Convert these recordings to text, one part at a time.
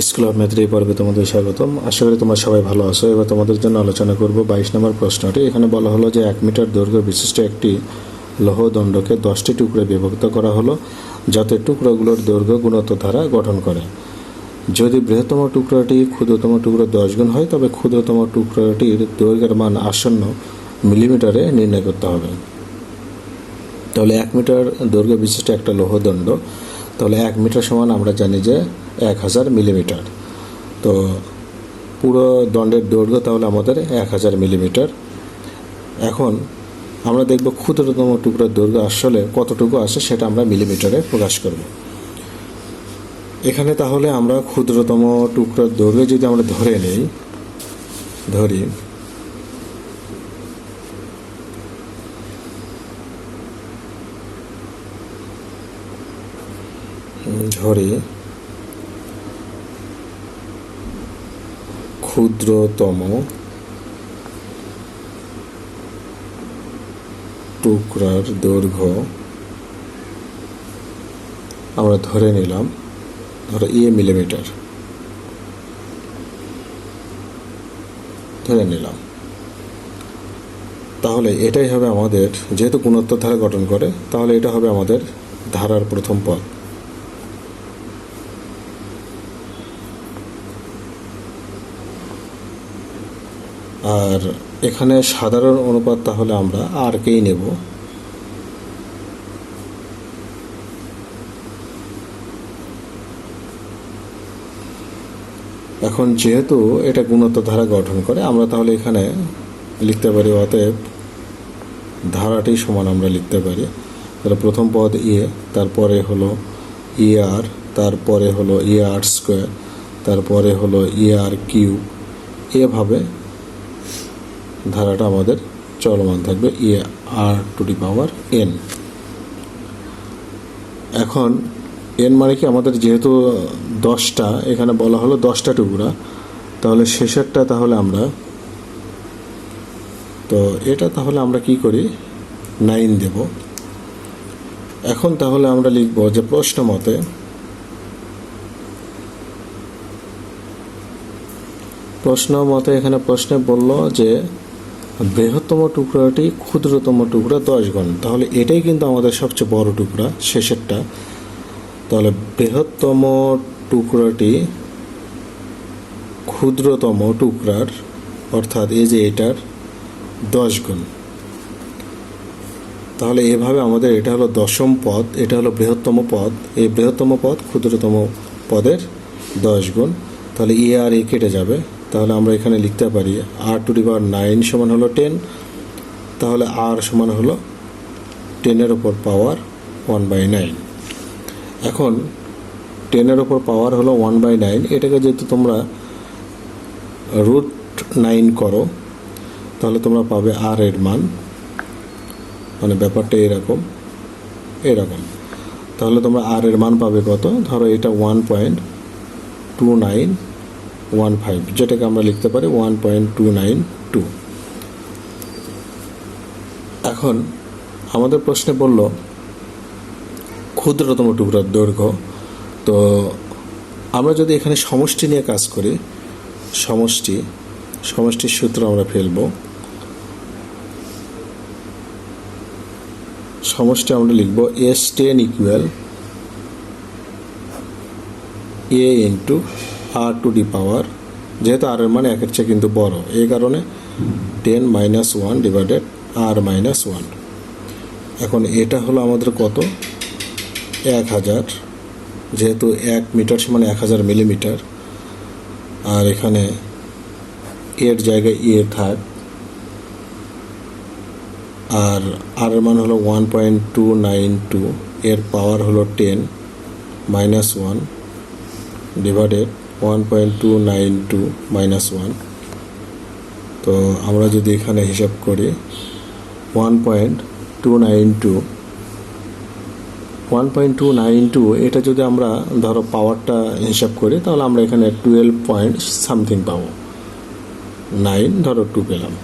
School of ম্যাথের পর্বে তোমাদের স্বাগতম। আশা করি তোমরা সবাই ভালো আছো এবার তোমাদের জন্য আলোচনা করব বাইশ নম্বর প্রশ্নটি। এখানে বলা হলো যে এক মিটার দৈর্ঘ্য বিশিষ্ট একটি লৌহদণ্ডকে দশটি টুকরো বিভক্ত করা হলো, যাতে টুকরোগুলোর দৈর্ঘ্য গুণোত্তর ধারা গঠন করে। যদি বৃহত্তম টুকরোটি ক্ষুদ্রতম টুকরো দশ গুণ হয়, তবে ক্ষুদ্রতম টুকরোটির দৈর্ঘ্যের মান আসন্ন মিলিমিটারে নির্ণয় করতে হবে। তাহলে এক মিটার দৈর্ঘ্য বিশিষ্ট একটা লৌহদণ্ড তাহলে এক মিটার সমান আমরা জানি যে এক হাজার মিলিমিটার তো পুরো দণ্ডের দৈর্ঘ্য তাহলে আমাদের এক হাজার মিলিমিটার এখন আমরা দেখব ক্ষুদ্রতম টুকরোর দৈর্ঘ্য আসলে কতটুকু আসে সেটা আমরা মিলিমিটারে প্রকাশ করব। এখানে তাহলে আমরা ক্ষুদ্রতম টুকরোর দৈর্ঘ্য যদি আমরা ধরে নেই, ধরি ধরি ক্ষুদ্রতম টুকরার দৈর্ঘ্য আমরা ধরে নিলাম, ধরো এ মিলিমিটার ধরে নিলাম। তাহলে এটাই হবে আমাদের, যেহেতু গুণোত্তর ধারা গঠন করে, তাহলে এটা হবে আমাদের ধারার প্রথম পদ। আর এখানে সাধারণ অনুপাত তাহলে আমরা আর কেই নেব? এখন যেহেতু এটা গুণোত্তর ধারা গঠন করে, আমরা তাহলে এখানে লিখতে পারি, অতএব ধারাটি সমান আমরা লিখতে পারি। তাহলে প্রথম পদ এ, তারপরে হলো ই আর, তারপরে হলো ই আর স্কোয়ার, তারপরে হলো ই আর কিউ এভাবে ধারাটা আমাদের চলমান থাকবে a r to the power n এখন এন মানে কি আমাদের যেহেতু দশটা, এখানে বলা হলো দশটা টুকরা, তাহলে শেষেরটা তাহলে আমরা, তো এটা তাহলে আমরা কি করি? নাইন দেব। এখন তাহলে আমরা লিখব যে প্রশ্ন মতে প্রশ্ন মতে এখানে প্রশ্নে বলল যে বৃহত্তম টুকরাটি ক্ষুদ্রতম টুকরা দশ গুণ। তাহলে এটাই কিন্তু আমাদের সবচেয়ে বড় টুকরা, শেষেরটা। তাহলে বৃহত্তম টুকরাটি ক্ষুদ্রতম টুকরার, অর্থাৎ এই যে এটার, দশ গুণ। তাহলে এভাবে আমাদের এটা হলো দশম পদ, এটা হলো বৃহত্তম পদ। এই বৃহত্তম পদ ক্ষুদ্রতম পদের দশ গুণ। তাহলে ই আর এ কেটে যাবে। তাহলে আমরা এখানে লিখতে পারি আর টু দি পাওয়ার নাইন সমান হলো টেন তাহলে আর সমান হলো টেনের ওপর পাওয়ার ওয়ান বাই নাইন এখন টেনের ওপর পাওয়ার হলো ওয়ান বাই নাইন এটাকে যেহেতু তোমরা রুট নাইন করো, তাহলে তোমরা পাবে আর এর মান। মানে ব্যাপারটা এরকম এরকম। তাহলে তোমরা আর এর মান পাবে কত? ধরো এটা one point two nine one five যেটাকে আমরা লিখতে পারি one point two nine two এখন আমাদের প্রশ্নে বলল, ক্ষুদ্রতম টুকরার দৈর্ঘ্য। তো আমরা যদি এখানে সমষ্টি নিয়ে কাজ করি, সমষ্টি, সমষ্টির সূত্র আমরা ফেলব। সমষ্টি আমরা লিখব S ten equal a into r to the power যেহেতু আর এর মানে একের চেয়ে কিন্তু বড়, এই কারণে ten minus one divided r minus one এখন এটা হলো আমাদের কত? এক হাজার, যেহেতু এক মিটার সমান এক হাজার মিলিমিটার আর এখানে এর জায়গায় এ থাক, আর আর মান হলো one point two nine two এর পাওয়ার হলো ten minus one divided one point two nine two minus one তো আমরা যদি এখানে হিসাব করি one point two nine two one point two nine two এটা যদি আমরা ধরো পাওয়ারটা হিসাব করি, তাহলে আমরা এখানে টুয়েলভ পয়েন্ট সামথিং পাবো। নাইন ধরো টু পেলাম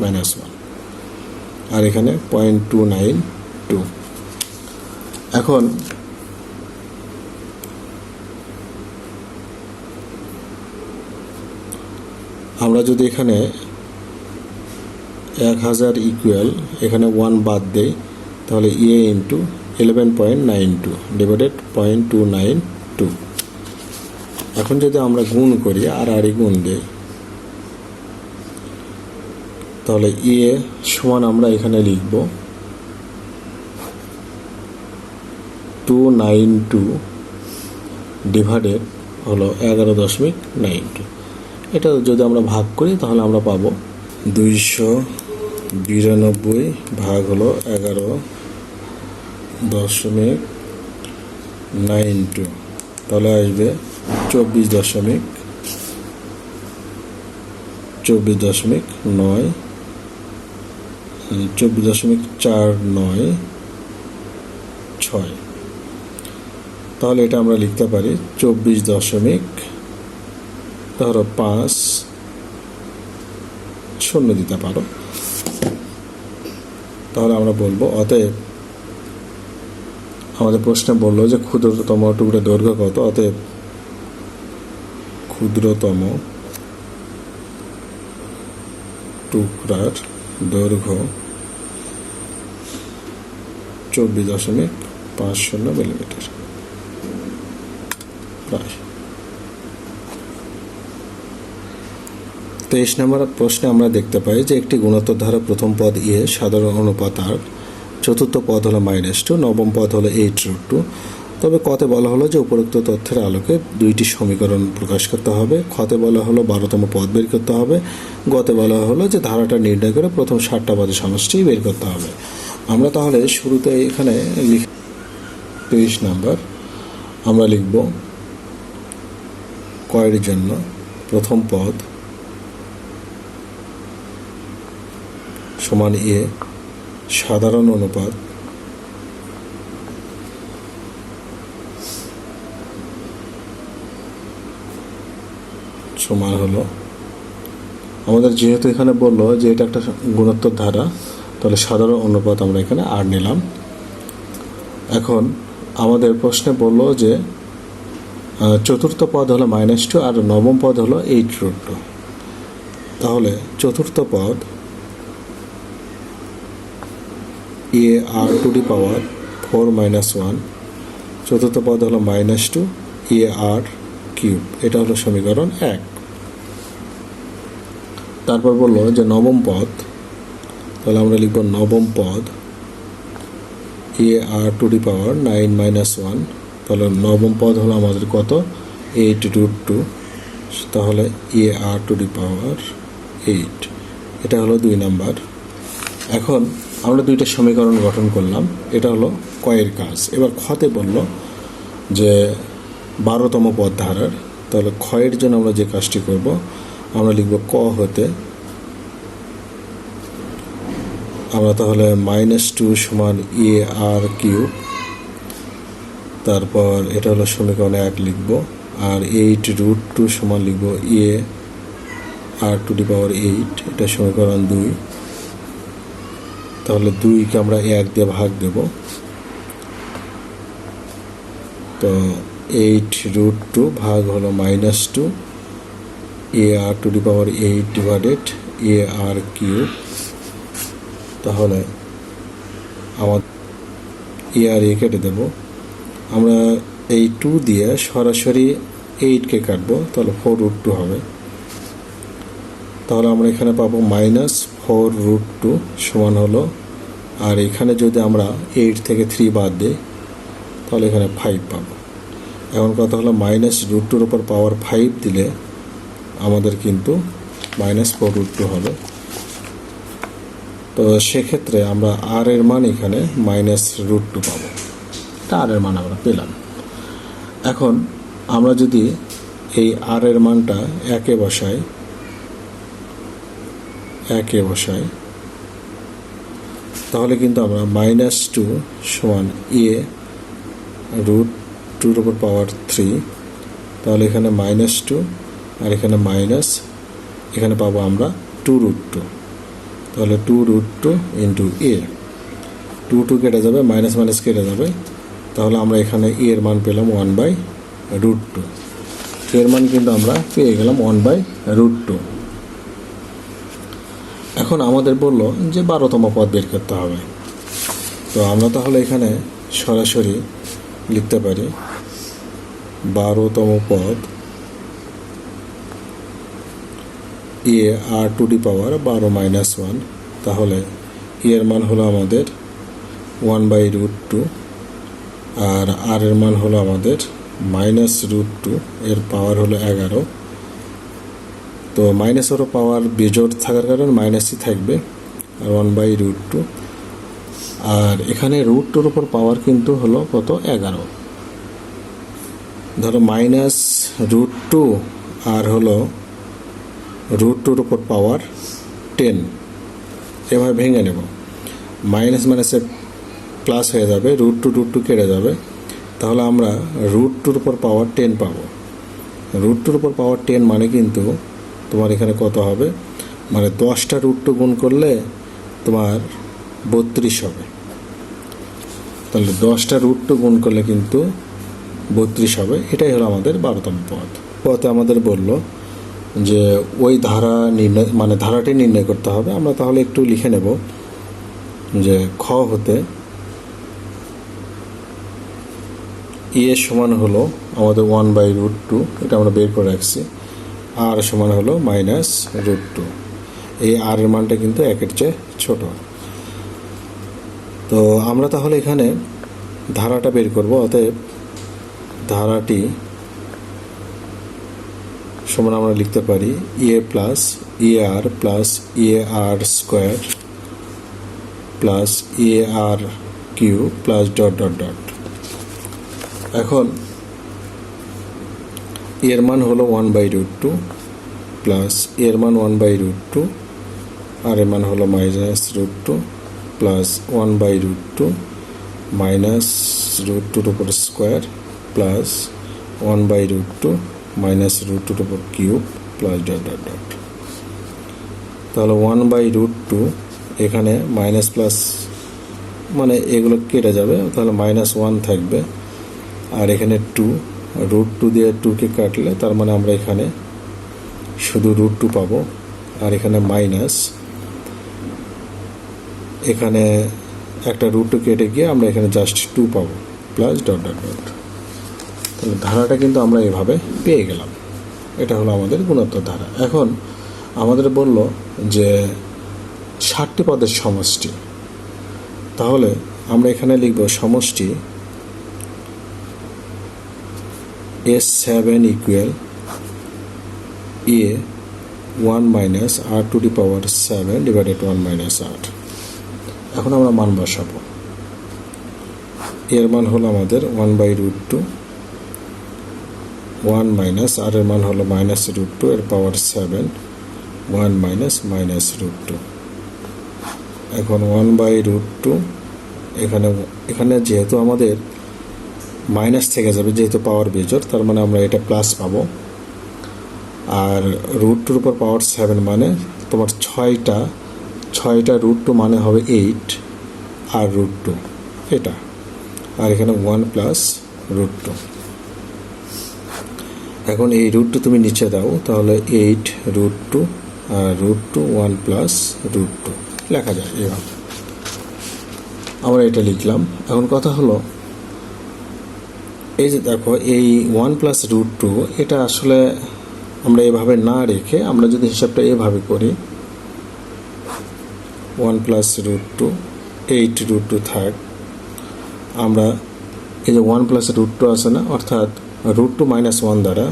মাইনাস ওয়ান আর এখানে পয়েন্ট টু নাইন টু এখন আমরা যদি এখানে এক হাজার ইকুয়াল এখানে ওয়ান বাদ দেই, তাহলে a into eleven point nine two divided point two nine two এখন যদি আমরা গুণ করি, আর আর গুণ দিই, তাহলে এ সমান আমরা এখানে লিখব টু নাইন টু ডিভাইডেড হলো এগারো দশমিক নাইন টু এটা যদি আমরা ভাগ করি, তাহলে আমরা পাবো দুইশো বিরানব্বই ভাগ হলো এগারো দশমিক নাইন টু। তাহলে আসবে চব্বিশ দশমিক চব্বিশ দশমিক নয়, চব্বিশ দশমিক চার নয়, ছয়। তাহলে এটা আমরা লিখতে পারি চব্বিশ দশমিক ধরো পাঁচ শূন্য দিতে পারো। তাহলে আমরা বলব, অতএব আমাদের প্রশ্নে বলল যে ক্ষুদ্রতম টুকরো দৈর্ঘ্য কত? অতএব ক্ষুদ্রতম টুকরার দৈর্ঘ্য চব্বিশ দশমিক পাঁচ শূন্য মিলিমিটার। প্রায়। তেইশ নম্বর প্রশ্নে আমরা দেখতে পাই যে একটি গুণোত্তর ধারা প্রথম পদ ইয়ে সাধারণ অনুপাত আর চতুর্থ পদ হলো মাইনাস টু, নবম পদ হলো এইট রুট টু। তবে কতে বলা হলো যে উপরোক্ত তথ্যের আলোকে দুইটি সমীকরণ প্রকাশ করতে হবে। খতে বলা হলো বারোতম পদ বের করতে হবে। গতে বলা হলো যে ধারাটা নির্ণয় করে প্রথম ষাটটা পদের সমষ্টি বের করতে হবে। আমরা তাহলে শুরুতে এখানে লিখ। তেইশ নাম্বার, আমরা লিখব কয়ের জন্য প্রথম পদ সমান এ, সাধারণ অনুপাত। সমান হলো। আমাদের যেহেতু এখানে বলল যে এটা একটা গুণোত্তর ধারা, তাহলে সাধারণ অনুপাত আমরা এখানে আর নিলাম। এখন আমাদের প্রশ্নে বলল যে চতুর্থ পদ হলো মাইনাস টু আর নবম পদ হলো এইট রুট টু তাহলে চতুর্থ পদ a r to the power four minus one চতুর্থ পদ হলো minus two a r cube এটা হলো সমীকরণ এক। তারপর বলল যে নবম পদ, তাহলে আমরা লিখব নবম পদ a r to the power nine minus one তাহলে নবম পদ হলো আমাদের কত? এইট রুট টু তাহলে a r to the power eight এটা হলো দুই নাম্বার। এখন আমরা দুইটা সমীকরণ গঠন করলাম। এটা হলো কয়ের কাজ। এবার খতে বলল যে বারোতম পদ ধারার তাহলে ক্ষয়ের জন্য আমরা যে কাজটি করব, আমরা লিখব ক হতে আমরা তাহলে মাইনাস টু সমান এ আর কিউ তারপর এটা হলো সমীকরণ এক লিখব, আর এইট রুট টু সমান লিখব a r to the power eight এটা সমীকরণ দুই। তাহলে দুইকে আমরা এক দিয়ে ভাগ দেব। তো এইট রুট টু ভাগ হলো minus two a r to the power eight divided a r cube তাহলে আমার এ আর এ কেটে দেব। আমরা এই টু দিয়ে সরাসরি এইটকে কাটবো, তাহলে ফোর রুট টু হবে। তাহলে আমরা এখানে পাবো মাইনাস ফোর রুট টু সমান হলো, আর এখানে যদি আমরা এইট থেকে থ্রি বাদ দিই, তাহলে এখানে ফাইভ পাবো। এখন কথা হলো মাইনাস রুট টুর ওপর পাওয়ার ফাইভ দিলে আমাদের কিন্তু মাইনাস ফোর রুট টু হবে। তো সেক্ষেত্রে আমরা আর এর মান এখানে মাইনাস রুট টু পাবো। এটা আর এর মান আমরা পেলাম। এখন আমরা যদি এই আর এর মানটা একে বসাই একে বসাই, তাহলে কিন্তু আমরা মাইনাস টু সমান এ রুট টুর উপর পাওয়ার থ্রি তাহলে এখানে মাইনাস টু আর এখানে মাইনাস এখানে পাবো আমরা টু রুট টু তাহলে two root two into a two two কেটে যাবে মাইনাস মাইনাস কেটে যাবে, তাহলে আমরা এখানে এ এর মান পেলাম ওয়ান বাই রুট টু এর মান কিন্তু আমরা পেয়ে গেলাম ওয়ান বাই রুট টু এখন আমাদের বলল যে বারোতম পদ বের করতে হবে। তো আমরা তাহলে এখানে সরাসরি লিখতে পারি, বারোতম পদ এ আর টু ডি পাওয়ার বারো মাইনাস ওয়ান। তাহলে এর মান হলো আমাদের ওয়ান বাই রুট টু, আর আর এর মান হলো আমাদের মাইনাস রুট টু, এর পাওয়ার হলো এগারো। তো মাইনাসেরও পাওয়ার বেজোর থাকার কারণে মাইনাসই থাকবে ওয়ান বাই রুট টু আর এখানে রুট টুর উপর পাওয়ার কিন্তু হলো কত? এগারো। ধরো মাইনাস রুট টু আর হলো রুট টুর উপর পাওয়ার টেন এভাবে ভেঙে নেব। মাইনাস মাইনাসে প্লাস হয়ে যাবে রুট টু রুট টু কেটে যাবে। তাহলে আমরা রুট টুর উপর পাওয়ার টেন পাবো। রুট টুর উপর পাওয়ার টেন মানে কিন্তু তোমার এখানে কত হবে? মানে দশটা রুট টু গুণ করলে তোমার বত্রিশ হবে। তাহলে দশটা রুট টু গুণ করলে কিন্তু বত্রিশ হবে। এটাই হলো আমাদের বারোতম পথ পথে আমাদের বলল যে, ওই ধারা নির্ণয় মানে ধারাটি নির্ণয় করতে হবে। আমরা তাহলে একটু লিখে নেব যে, খ হতে ই এর সমান হলো আমাদের ওয়ান বাই রুট টু এটা আমরা বের করে রাখছি। আর সমান হলো মাইনাস রুট টু এই আর এর মানটা কিন্তু একের চেয়ে ছোট। তো আমরা তাহলে এখানে ধারাটা বের করব, অতএব ধারাটি সমান আমরা লিখতে পারি a plus a r plus a r square plus a r cube plus dot dot dot এখন এর মান হলো one by root two plus এর মান one by root two r এর মান হলো minus root two plus one by root two minus root টুর উপর square plus one by root two minus root টুর উপর cube plus dot dot dot তাহলে one by root two এখানে minus plus মানে এগুলো কেটে যাবে, তাহলে মাইনাস ওয়ান থাকবে। আর এখানে টু রুট টু দিয়ে টুকে কাটলে তার মানে আমরা এখানে শুধু রুট টু পাবো, আর এখানে মাইনাস এখানে একটা রুট টু কেটে গিয়ে আমরা এখানে জাস্ট টু পাবো প্লাস ডট ডট ডট তাহলে ধারাটা কিন্তু আমরা এভাবে পেয়ে গেলাম। এটা হলো আমাদের গুণোত্তর ধারা। এখন আমাদের বলল যে ষাটটি পদের সমষ্টি। তাহলে আমরা এখানে লিখব সমষ্টি S seven equal a one minus r to the power seven divided one minus আট এখন আমরা মান বসাবো। এর মান হলো আমাদের one by root two one minus r এর মান হলো মাইনাস রুট টু এর power seven one minus minus root two এখন ওয়ান বাই রুট টু এখানে এখানে যেহেতু আমাদের মাইনাস থেকে যাবে যেহেতু পাওয়ার বেজোর তার মানে আমরা এটা প্লাস পাবো। আর রুট টুর উপর পাওয়ার সেভেন মানে তোমার ছয়টা ছয়টা রুট টু মানে হবে এইট আর রুট টু এটা। আর এখানে ওয়ান প্লাস রুট টু এখন এই রুট টু তুমি নিচে দাও, তাহলে এইট রুট টু আর root two one plus root two লেখা যায় এভাবে আমরা এটা লিখলাম। এখন কথা হলো এই যে দেখো, এই ওয়ান প্লাস রুট টু এটা আসলে আমরা এভাবে না রেখে আমরা যদি হিসাবটা এভাবে করি one plus root two eight root two থাক, আমরা এই যে ওয়ান প্লাস রুট টু আছে না, অর্থাৎ রুট টু মাইনাস ওয়ান দ্বারা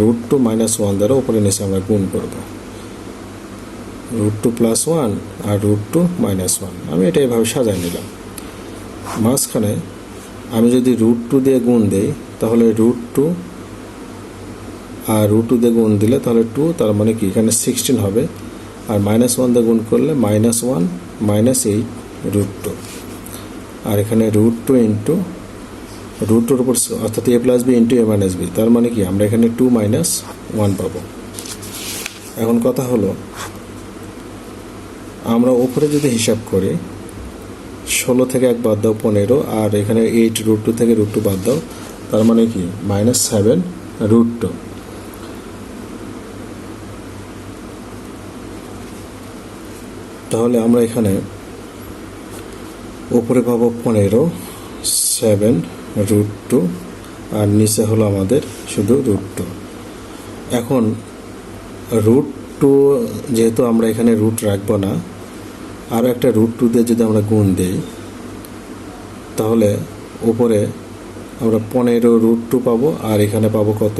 রুট টু মাইনাস ওয়ান দ্বারা উপরে নিচে আমরা গুণ করব। রুট টু প্লাস ওয়ান আর রুট টু মাইনাস ওয়ান আমি এটা এভাবে সাজাই নিলাম। মাঝখানে আমি যদি রুট টু দিয়ে গুণ দিই, তাহলে রুট টু আর রুট টু দিয়ে গুণ দিলে তাহলে টু তার মানে কি? এখানে সিক্সটিন হবে। আর মাইনাস ওয়ান দিয়ে গুণ করলে minus one minus eight root two আর এখানে রুট টু ইন্টু রুট টুর উপর অর্থাৎ a plus b into a minus b তার মানে কি? আমরা এখানে টু মাইনাস ওয়ান পাবো। এখন কথা হলো, আমরা ওপরে যদি হিসাব করি ষোলো থেকে এক বাদ দাও পনেরো, আর এখানে এইট রুট টু থেকে রুট টু বাদ দাও। তার মানে কি? মাইনাস সেভেন রুট টু তাহলে আমরা এখানে উপরে পাবো পনেরো সেভেন রুট টু আর নিচে হলো আমাদের শুধু রুট টু এখন রুট টু যেহেতু আমরা এখানে রুট রাখব না আরও একটা রুট টু দিয়ে যদি আমরা গুণ দিই, তাহলে উপরে আমরা পনেরো রুট টু পাবো আর এখানে পাবো কত?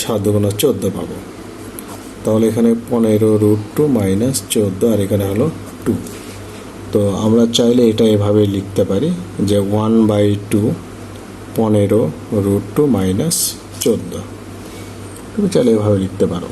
সাত গুণা চোদ্দ পাবো। তাহলে এখানে পনেরো রুট টু মাইনাস চোদ্দ আর এখানে হলো টু তো আমরা চাইলে এটা এভাবে লিখতে পারি যে ওয়ান বাই টু পনেরো রুট টু মাইনাস চোদ্দ। তুমি চাইলে এভাবে লিখতে পারো।